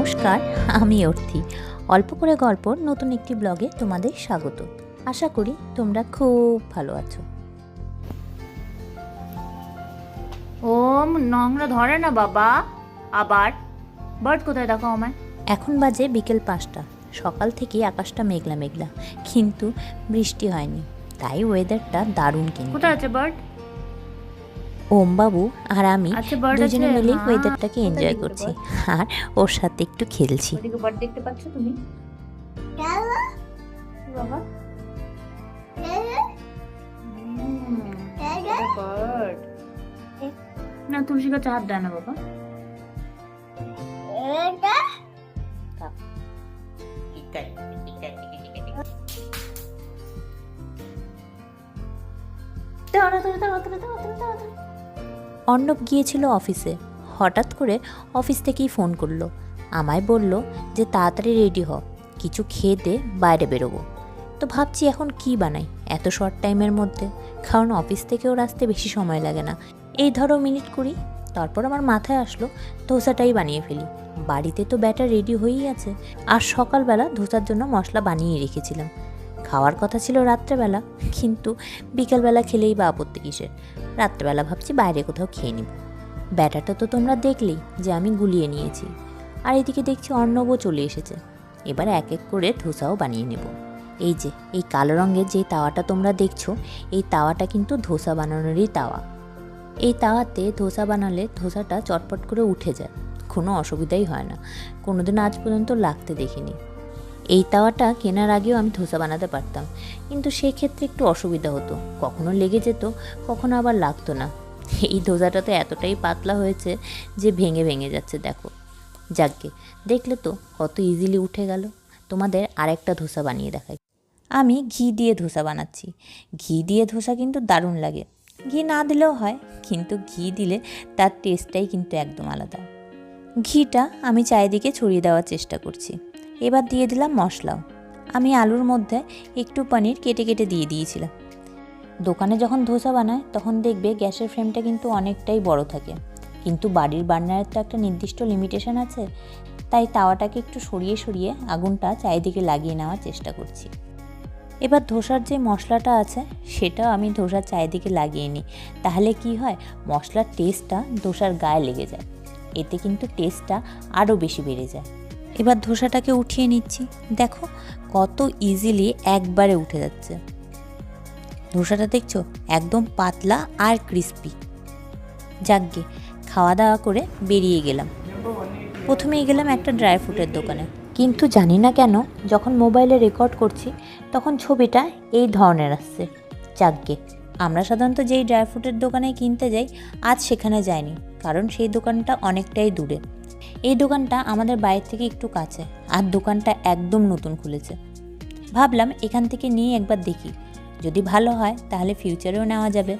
নমস্কার আমি অর্থি। অল্প করে গল্প নতুন একটি ব্লগে তোমাদের স্বাগত। আশা করি তোমরা খুব ভালো আছো। ওম নোংরা ধরে না বাবা। আবার? বার্ড কোথায় দেখো আমায়? এখন বাজে বিকেল পাঁচটা। সকাল থেকে আকাশটা মেঘলা মেঘলা কিন্তু বৃষ্টি হয়নি। তাই ওয়েদারটা দারুণ কিন্তু। কোথায় আছে বার্ড? ওম বাবু আর আমি আচ্ছা, দুজনে? মিলেই হ্যাঁ, ওয়েদারটাকে এনজয় করছি। আর ওর সাথে একটু খেলছি। দেখতে পাচ্ছ তুমি? বাবা। না তুলসী গাছ হাত দেয় না বাবা। দাঁড়া দাঁড়া দাঁড়া দাঁড়া অর্ণব গিয়েছিল অফিসে। হঠাৎ করে অফিস থেকেই ফোন করল। আমায় বলল যে, তাড়াতাড়ি রেডি হ, কিছু খেয়ে বাইরে বেরোবো। তো ভাবছি এখন কি বানাই, এত শর্ট টাইমের মধ্যে। কারণ অফিস থেকেও আসতে বেশি সময় লাগে না। এই ধরো মিনিট কুড়ি। তারপর আমার মাথায় আসলো, ধোসাটাই বানিয়ে ফেলি। বাড়িতে তো ব্যাটার রেডি হয়েই আছে। আর সকালবেলা ধোসার জন্য মশলা বানিয়ে রেখেছিলাম। খাওয়ার কথা ছিল রাত্রেবেলা, কিন্তু বিকালবেলা খেলেই বা আপত্তি কিসের? রাত্রেবেলা ভাবছি বাইরে কোথাও খেয়ে নিব। ব্যাটাটা তো তোমরা দেখলেই যে আমি গুলিয়ে নিয়েছি। আর এদিকে দেখছি অর্ণবও চলে এসেছে। এবার এক এক করে ধোসাও বানিয়ে নেব। এই যে, এই কালো রঙের যে তাওয়াটা তোমরা দেখছ, এই তাওয়াটা কিন্তু ধোসা বানানোরই তাওয়া। এই তাওয়াতে ধোসা বানালে ধোসাটা চটপট করে উঠে যায়। কোনো অসুবিধাই হয় না। কোনোদিন আজ পর্যন্ত লাগতে দেখিনি। এই তাওয়াটা কেনার আগেও আমি ধোসা বানাতে পারতাম। কিন্তু সেক্ষেত্রে একটু অসুবিধা হতো। কখনো লেগে যেত, কখনো আবার লাগতো না। এই ধোসাটা তো এতটাই পাতলা হয়েছে যে ভেঙে ভেঙে যাচ্ছে, দেখো। যাকগে, দেখলে তো কত ইজিলি উঠে গেল। তোমাদের আরেকটা ধোসা বানিয়ে দেখাই। আমি ঘি দিয়ে ধোসা বানাচ্ছি। ঘি দিয়ে ধোসা কিন্তু দারুণ লাগে। ঘি না দিলেও হয়, কিন্তু ঘি দিলে তার টেস্টটাই কিন্তু একদম আলাদা। ঘিটা আমি চারিদিকে ছড়িয়ে দেওয়ার চেষ্টা করছি। এবার দিয়ে দিলাম মশলাও। আমি আলুর মধ্যে একটু পনির কেটে কেটে দিয়ে দিয়েছিলাম। দোকানে যখন ধোসা বানায়, তখন দেখবে গ্যাসের ফ্রেমটা কিন্তু অনেকটাই বড় থাকে। কিন্তু বাড়ির বার্নারের তো একটা নির্দিষ্ট লিমিটেশন আছে, তাই তাওয়াটাকে একটু সরিয়ে সরিয়ে আগুনটা চারিদিকে লাগিয়ে নেওয়ার চেষ্টা করছি। এবার ধোসার যে মশলাটা আছে, সেটাও আমি ধোসার চারিদিকে লাগিয়ে নিই। তাহলে কি হয়, মশলার টেস্টটা ধোসার গায়ে লেগে যায়। এতে কিন্তু টেস্টটা আরও বেশি বেড়ে যায়। এবার ধোসাটাকে উঠিয়ে নিচ্ছি। দেখো কত ইজিলি একবারে উঠে যাচ্ছে। ধোসাটা দেখছ একদম পাতলা আর ক্রিস্পি যাকগে খাওয়া দাওয়া করে বেরিয়ে গেলাম। প্রথমেই গেলাম একটা ড্রাই ফ্রুটের দোকানে। কিন্তু জানি না কেন, যখন মোবাইলে রেকর্ড করছি, তখন ছবিটা এই ধরনের আসছে। যাকগে, আমরা সাধারণত যেই ড্রাই ফ্রুটের দোকানে কিনতে যাই, আজ সেখানে যাইনি। কারণ সেই দোকানটা অনেকটাই দূরে। এই দোকানটা আমাদের বাইরে থেকে একটু কাছে, আর দোকানটা একদম নতুন খুলেছে। ভাবলাম এখান থেকে নিয়ে একবার দেখি। যদি ভালো হয়, তাহলে ফিউচারেও নেওয়া যাবে।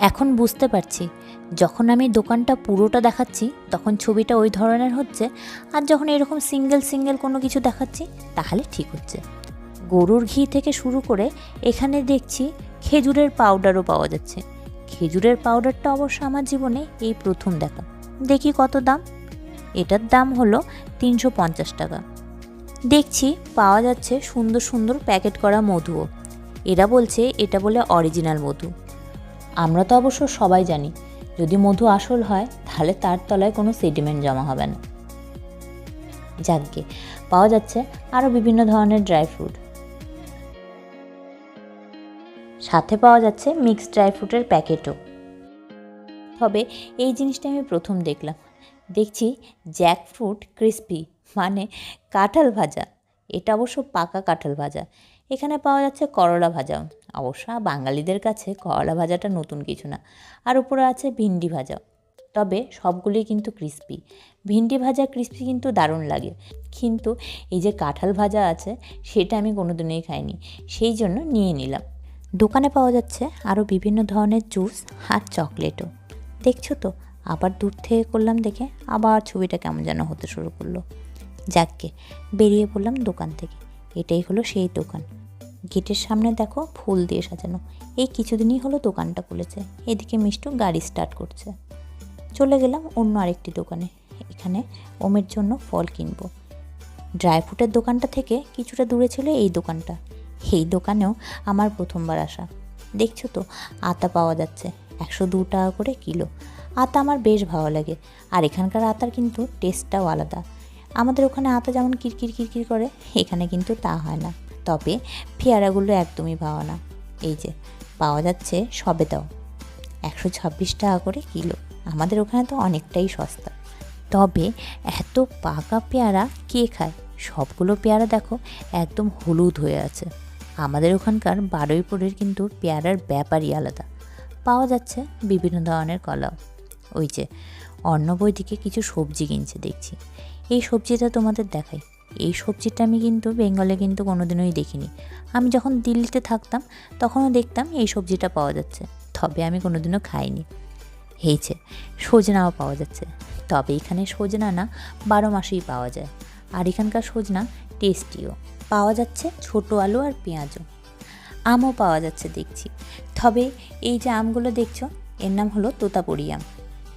এখন বুঝতে পারছি, যখন আমি দোকানটা পুরোটা দেখাচ্ছি, তখন ছবিটা ওই ধরনের হচ্ছে, আর যখন এরকম সিঙ্গেল সিঙ্গেল কোনো কিছু দেখাচ্ছি, তাহলে ঠিক হচ্ছে। গরুর ঘি থেকে শুরু করে এখানে দেখছি খেজুরের পাউডারও পাওয়া যাচ্ছে। খেজুরের পাউডারটা অবশ্য আমার জীবনে এই প্রথম দেখা। দেখি কত দাম। এটার দাম হলো তিনশো পঞ্চাশ টাকা। দেখছি পাওয়া যাচ্ছে সুন্দর সুন্দর প্যাকেট করা মধুও। এরা বলছে এটা বলে অরিজিনাল মধু। আমরা তো অবশ্য সবাই জানি, যদি মধু আসল হয়, তাহলে তার তলায় কোনো সেডিমেন্ট জমা হবে না। যাকগে, পাওয়া যাচ্ছে আরও বিভিন্ন ধরনের ড্রাই ফ্রুট সাথে পাওয়া যাচ্ছে মিক্সড ড্রাই ফ্রুটের প্যাকেটও। তবে এই জিনিসটা আমি প্রথম দেখলাম। দেখছি জ্যাক ফ্রুট ক্রিস্পি মানে কাঁঠাল ভাজা। এটা অবশ্য পাকা কাঁঠাল ভাজা। এখানে পাওয়া যাচ্ছে করলা ভাজা। অবশ্য বাঙালিদের কাছে করলা ভাজাটা নতুন কিছু না। আর উপরে আছে ভিন্ডি ভাজা। তবে সবগুলোই কিন্তু ক্রিস্পি। ভিন্ডি ভাজা ক্রিস্পি কিন্তু দারুণ লাগে। কিন্তু এই যে কাঁঠাল ভাজা আছে, সেটা আমি কোনোদিনই খাইনি। সেই জন্য নিয়ে নিলাম। দোকানে পাওয়া যাচ্ছে আরও বিভিন্ন ধরনের জুস আর চকলেটও। দেখছ তো আবার দূর থেকে করলাম দেখে আবার ছবিটা কেমন যেন হতে শুরু করল। যাককে বেরিয়ে পড়লাম দোকান থেকে। এটাই হলো সেই দোকান। গেটের সামনে দেখো ফুল দিয়ে সাজানো। এই কিছুদিনই হলো দোকানটা খুলেছে। এদিকে মিষ্টু গাড়ি স্টার্ট করছে। চলে গেলাম অন্য আরেকটি দোকানে। এখানে ওমের জন্য ফল কিনবো। ড্রাই ফ্রুটের দোকানটা থেকে কিছুটা দূরে ছিল এই দোকানটা। এই দোকানেও আমার প্রথমবার আসা। দেখছ তো, আতা পাওয়া যাচ্ছে। একশো দু টাকা করে কিলো। আতা আমার বেশ ভালো লাগে। আর এখানকার আতার কিন্তু টেস্টটাও আলাদা। আমাদের ওখানে আতা যেমন কিরকির কিরকির করে, এখানে কিন্তু তা হয় না। তবে পেয়ারাগুলো একদমই ভালো না। এই যে, পাওয়া যাচ্ছে সবে সবেদাও। একশো ছাব্বিশ টাকা করে কিলো। আমাদের ওখানে তো অনেকটাই সস্তা। তবে এত পাকা পেয়ারা কে খায়? সবগুলো পেয়ারা দেখো একদম হলুদ হয়ে আছে। আমাদের ওখানকার বারুইপুরের কিন্তু পেয়ারার ব্যাপারই আলাদা। পাওয়া যাচ্ছে বিভিন্ন ধরনের কলাও। ওই যে অন্নবই দিকে কিছু সবজি কিনছে দেখছি। এই সবজিটা তোমাদের দেখাই। এই সবজিটা আমি কিন্তু বেঙ্গলে কিন্তু কোনোদিনই দেখিনি। আমি যখন দিল্লিতে থাকতাম, তখনও দেখতাম এই সবজিটা পাওয়া যাচ্ছে। তবে আমি কোনোদিনও খাইনি। হয়েছে সজনাও পাওয়া যাচ্ছে। তবে এখানে সজনা না, বারো মাসেই পাওয়া যায়। আর এখানকার সজনা টেস্টিও। পাওয়া যাচ্ছে ছোট আলু আর পেঁয়াজও। আমও পাওয়া যাচ্ছে দেখছি। তবে এই যে আমগুলো দেখছ, এর নাম হলো তোতাপুরি আম।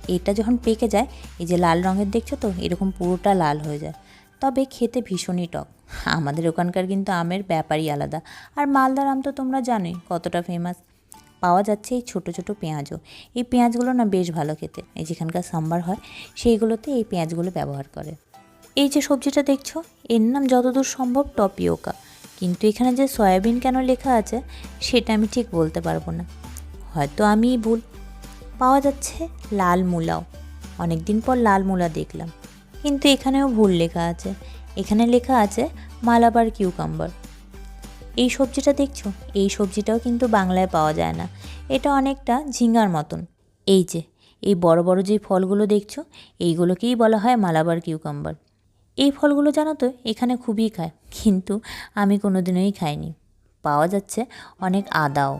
এটা যখন পেকে যায়, এই যে লাল রঙের দেখছ তো, এরকম পুরোটা লাল হয়ে যায়। তবে খেতে ভীষণই টক। আমাদের ওখানকার কিন্তু আমের ব্যাপারই আলাদা। আর মালদার আম তো তোমরা জানোই কতটা ফেমাস পাওয়া যাচ্ছে এই ছোটো ছোটো পেঁয়াজও। এই পেঁয়াজগুলো না বেশ ভালো খেতে। এই যেখানকার সাম্বার হয়, সেইগুলোতে এই পেঁয়াজগুলো ব্যবহার করে। এই যে সবজিটা দেখছ, এর নাম যতদূর সম্ভব টপিওকা। কিন্তু এখানে যে সয়াবিন কেন লেখা আছে, সেটা আমি ঠিক বলতে পারব না। হয়তো আমিই ভুল। পাওয়া যাচ্ছে লাল মূলাও। অনেক দিন পর লাল মূলা দেখলাম। কিন্তু এখানেও ভুল লেখা আছে। এখানে লেখা আছে মালাবার কিউকাম্বার। এই সবজিটা দেখছ? এই সবজিটাও কিন্তু বাংলায় পাওয়া যায় না। এটা অনেকটা ঝিঙ্গার মতন। এই যে, এই বড় বড় যে ফলগুলো দেখছ, এইগুলোকেই বলা হয় মালাবার কিউকাম্বার। এই ফলগুলো জানো তো, এখানে খুবই খায়। কিন্তু আমি কোনোদিনই খাইনি। পাওয়া যাচ্ছে অনেক আদাও।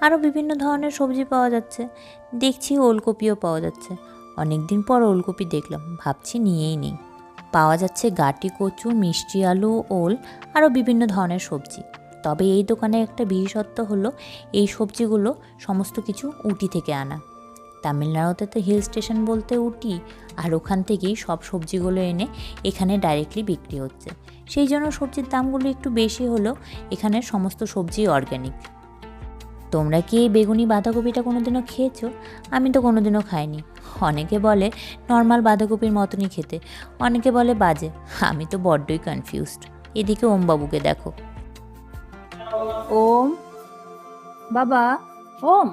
আরও বিভিন্ন ধরনের সবজি পাওয়া যাচ্ছে। দেখছি ওলকপিও পাওয়া যাচ্ছে। অনেক দিন পর ওলকপি দেখলাম, ভাবছি নিয়েই নেই। পাওয়া যাচ্ছে গাটি কচু, মিষ্টি আলু, ওল, আরও বিভিন্ন ধরনের সবজি। তবে এই দোকানে একটা বিশেষত্ব হলো, এই সবজিগুলো সমস্ত কিছু উটি থেকে আনা। তামিলনাড়ুতে তো হিল স্টেশন বলতে উটি, আর ওখান থেকেই সব সবজিগুলো এনে এখানে ডাইরেক্টলি বিক্রি হচ্ছে। সেই জন্য সবজির দামগুলো একটু বেশি হলেও এখানে সমস্ত সবজি অর্গ্যানিক তোমরা কি এই বেগুনি বাঁধাকপিটা কোনোদিনও খেয়েছো? আমি তো কোনোদিনও খাইনি। অনেকে বলে নর্মাল বাঁধাকপির মতনই খেতে। অনেকে বলে বাজে। আমি তো বড্ডই কনফিউজড এদিকে ওমবাবুকে দেখো। ওম? বাবা ওম?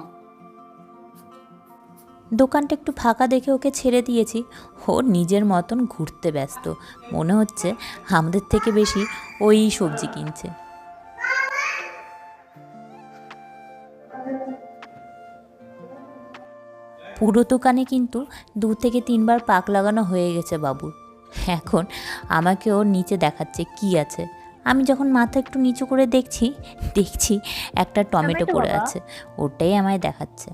দোকানটা একটু ফাঁকা দেখে ওকে ছেড়ে দিয়েছি। ও নিজের মতন ঘুরতে ব্যস্ত। মনে হচ্ছে আমাদের থেকে বেশি ওই সবজি কিনছে। পুরো দোকানে কিন্তু দু থেকে তিনবার পাক লাগানো হয়ে গেছে বাবুর। এখন আমাকে ওর নিচে দেখাচ্ছে কি আছে। আমি যখন মাথা একটু নিচু করে দেখছি দেখছি একটা টমেটো টমেটো পড়ে আছে ওটাই আমায় দেখাচ্ছে।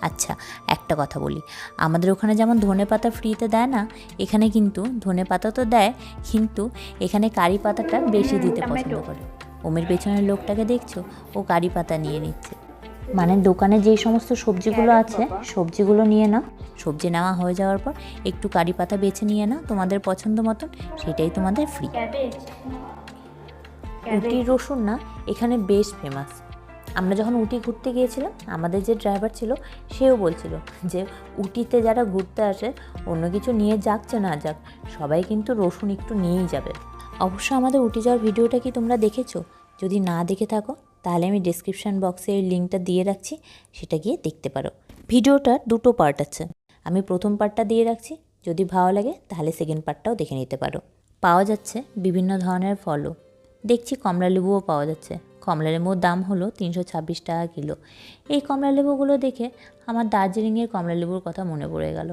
আচ্ছা একটা কথা বলি। আমাদের ওখানে যেমন ধনে পাতা ফ্রিতে দেয় না এখানে কিন্তু ধনে পাতা তো দেয় কিন্তু এখানে কারি পাতাটা বেশি দিতে পছন্দ করে। ওমের পেছনের লোকটাকে দেখছ? ও কারি পাতা নিয়ে নিচ্ছে। মানে দোকানে যেই সমস্ত সবজিগুলো আছে সবজিগুলো নিয়ে নাও। সবজি নেওয়া হয়ে যাওয়ার পর একটু কারি পাতা বেছে নিয়ে নাও তোমাদের পছন্দ মতন সেটাই তোমাদের ফ্রি উটি রসুন না এখানে বেশ ফেমাস আমরা যখন উটি ঘুরতে গিয়েছিলাম আমাদের যে ড্রাইভার ছিল সেও বলছিল যে উটিতে যারা ঘুরতে আসে অন্য কিছু নিয়ে যাচ্ছে না যাক সবাই কিন্তু রসুন একটু নিয়েই যাবে। অবশ্য আমাদের উটি যাওয়ার ভিডিওটা কি তোমরা দেখেছ? যদি না দেখে থাকো তাহলে আমি ডিসক্রিপশান বক্সে এই লিঙ্কটা দিয়ে রাখছি, সেটা গিয়ে দেখতে পারো। ভিডিওটার দুটো পার্ট আছে। আমি প্রথম পার্টটা দিয়ে রাখছি, যদি ভালো লাগে তাহলে সেকেন্ড পার্টটাও দেখে নিতে পারো। পাওয়া যাচ্ছে বিভিন্ন ধরনের ফলও। দেখছি কমলা লেবুও পাওয়া যাচ্ছে। কমলা লেবুর দাম হলো তিনশো ছাব্বিশ টাকা কিলো। এই কমলা লেবুগুলো দেখে আমার দার্জিলিংয়ের কমলা লেবুর কথা মনে পড়ে গেল।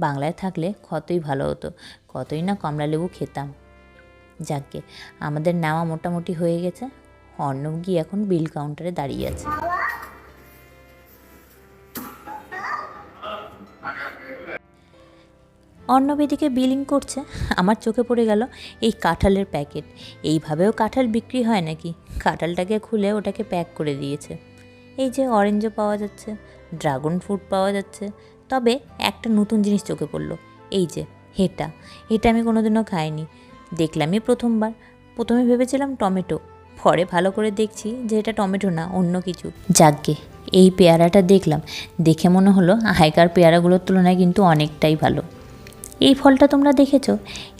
বাংলায় থাকলে কতই ভালো হতো, কতই না কমলা লেবু খেতাম। যাকে আমাদের নেওয়া মোটামুটি হয়ে গেছে। অর্ণব গিয়ে এখন বিল কাউন্টারে দাঁড়িয়ে আছে। অর্ণব এদিকে বিলিং করছে। আমার চোখে পড়ে গেল এই কাঁঠালের প্যাকেট। এইভাবেও কাঁঠাল বিক্রি হয় নাকি? কাঁঠালটাকে খুলে ওটাকে প্যাক করে দিয়েছে। এই যে অরেঞ্জও পাওয়া যাচ্ছে ড্রাগন ফ্রুট পাওয়া যাচ্ছে। তবে একটা নতুন জিনিস চোখে পড়ল। এই যে, হেটা। এটা আমি কোনোদিনও খাইনি। দেখলামই প্রথমবার। প্রথমে ভেবেছিলাম টমেটো। পরে ভালো করে দেখছি যে এটা টমেটো না, অন্য কিছু। যাকগে, এই পেয়ারাটা দেখলাম। দেখে মনে হলো হাইকার পেয়ারাগুলোর তুলনায় কিন্তু অনেকটাই ভালো। এই ফলটা তোমরা দেখেছ?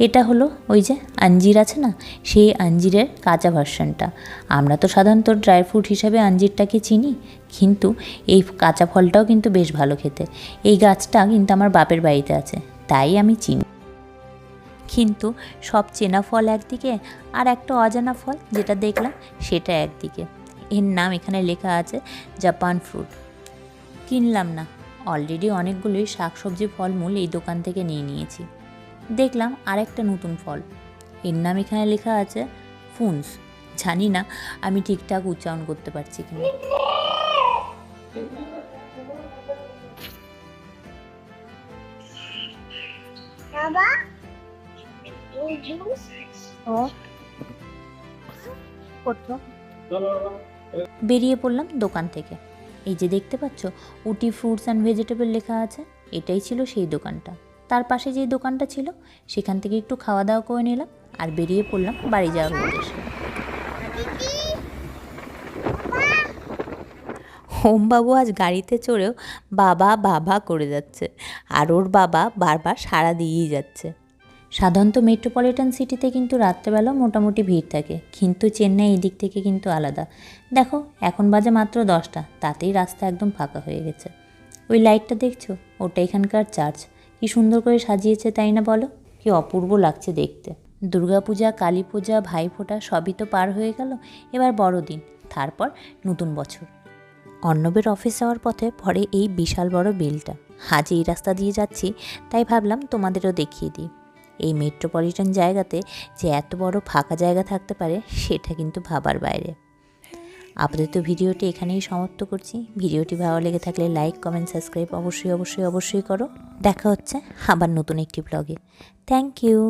এটা হলো ওই যে আঞ্জির আছে না? সেই আঞ্জিরের কাঁচা ভার্সনটা আমরা তো সাধারণত ড্রাই ফ্রুট হিসাবে আঞ্জিরটাকে চিনি, কিন্তু এই কাঁচা ফলটাও কিন্তু বেশ ভালো খেতে। এই গাছটা কিন্তু আমার বাপের বাড়িতে আছে, তাই আমি চিনি। কিন্তু সব চেনা ফল একদিকে আর একটা অজানা ফল যেটা দেখলাম সেটা একদিকে। এর নাম এখানে লেখা আছে জাপান ফ্রুট। কিনলাম না। অলরেডি অনেকগুলোই শাকসবজি ফলমূল এই দোকান থেকে নিয়ে নিয়েছি। দেখলাম আরেকটা নতুন ফল। এর নাম এখানে লেখা আছে ফুনস। জানি না আমি ঠিকঠাক উচ্চারণ করতে পারছি কিনা। বেরিয়ে পড়লাম দোকান থেকে। এই যে দেখতে পাচ্ছ, উটি ফ্রুটস অ্যান্ড ভেজিটেবল লেখা আছে, এটাই ছিল সেই দোকানটা। তার পাশে যে দোকানটা ছিল, সেখান থেকে একটু খাওয়া দাওয়া করে নিলাম আর বেরিয়ে পড়লাম বাড়ি যাওয়ার উদ্দেশ্যে। হোমবাবু আজ গাড়িতে চড়েও বাবা বাবা করে যাচ্ছে, আর ওর বাবা বারবার সাড়া দিয়েই যাচ্ছে। সাধারণত মেট্রোপলিটন সিটিতে কিন্তু রাত্রেবেলা মোটামুটি ভিড় থাকে, কিন্তু চেন্নাই এই দিক থেকে কিন্তু আলাদা। দেখো, এখন বাজে মাত্র দশটা, তাতেই রাস্তা একদম ফাঁকা হয়ে গেছে। ওই লাইটটা দেখছ? ওটা এখানকার চার্চ। কি সুন্দর করে সাজিয়েছে, তাই না বলো? কি অপূর্ব লাগছে দেখতে। দুর্গাপূজা কালী পূজা ভাইফোঁটা সবই তো পার হয়ে গেল, এবার বড়দিন, তারপর নতুন বছর। অর্ণবের অফিস যাওয়ার পথে পরে এই বিশাল বড় বিলটা। আজ এই রাস্তা দিয়ে যাচ্ছি, তাই ভাবলাম তোমাদেরও দেখিয়ে দিই। এই মেট্রোপলিটন জায়গাতে যে এত বড় ফাঁকা জায়গা থাকতে পারে, সেটা কিন্তু ভাবার বাইরে। আপাতত ভিডিওটি এখানেই সমাপ্ত করছি। ভিডিওটি ভালো লেগে থাকলে লাইক কমেন্ট সাবস্ক্রাইব অবশ্যই অবশ্যই অবশ্যই করো। দেখা হচ্ছে আবার নতুন একটি ব্লগে থ্যাংক ইউ